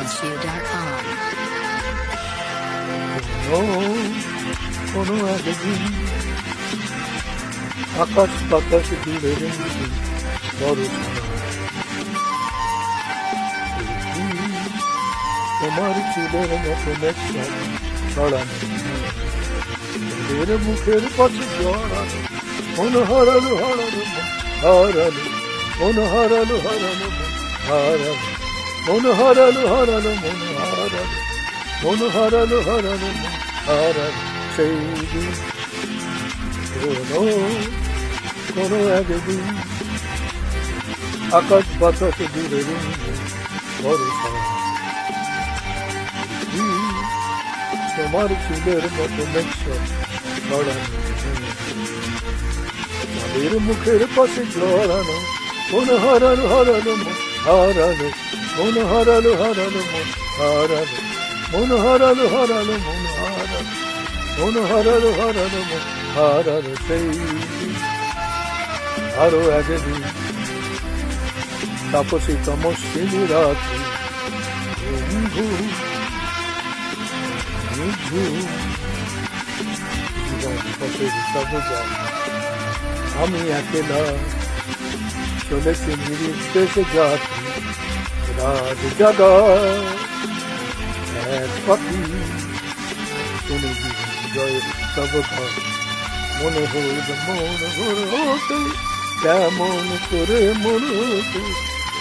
www.barbecue.com. Oh, onu verdim. Akas bakas dilerim. Barut. તમારી ચૂલે કનેક્શન મેરે મુખેર પછી જોડા મન હરલ હરલ હરલ મન હરલ હરલ હરલ onu haralı haralı onu haralı. Onu haralı haralı haralı. Sevdi Onu Onu ededim Akat batası gülerim Varsa Tomar gülerim o demek çok Haralı Maliri mukeri pasi jorano Onu haralı haralı হারালো, মন হারালো হারালো, মন হারালো মন হারালো হারালো, মন হারালো মন হারালো হারালো, মন হারালো, সেই আরও একদিন তাপসী তমস্বিনী রাত্রি, বন্ধু বন্ধু আমি একলা যাত্রী রাত জাগা এক পাখি শুনে জয় ঘর মনে হল মন হর কেমন করে মন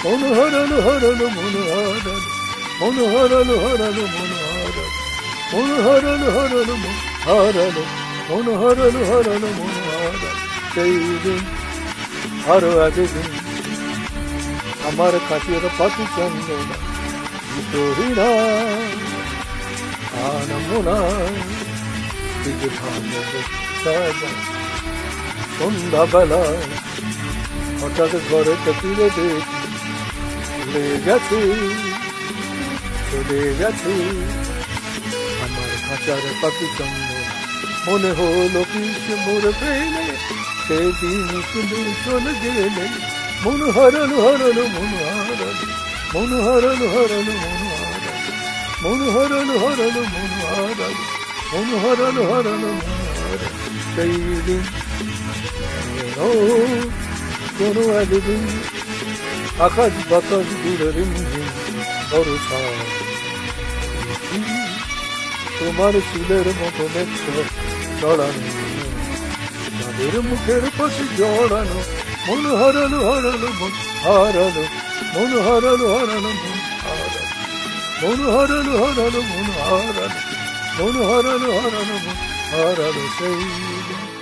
মন হারালো হারালো মন হারালো মন হারালো হারালো মন হারালো মন হারালো হারালো মন হারালো মন হারালো হারালো মন হারালো সেই দিন আমার কাছের পাখি চন্দনা সন্ধ্যাবেলা হঠাৎ ঘরে ফিরে দেখি চলে চলে গেছে আমার খাঁচার পাখি চন্দ্র মনে হলো কি সে মোর প্রেমে সেদিন তুমি চলে গেলে মন হারালো হারালো মন হারালো মন হারালো হারালো মন হারালো মন হারালো হারালো মন হারালো মন হারালো হারালো মন হারালো সেই দিন ও কোনো একদিন আকাশ বাতাস দূরে রিমঝিম ভরসা তোমার চুলের মতো মেঘ తొడను నదిరుము కెరుపసి జోడను మును హరలు హరలు హరలు మును హరలు హరలు మును హరలు హరలు మును హరలు మును హరలు హరలు మును హరలు హరలు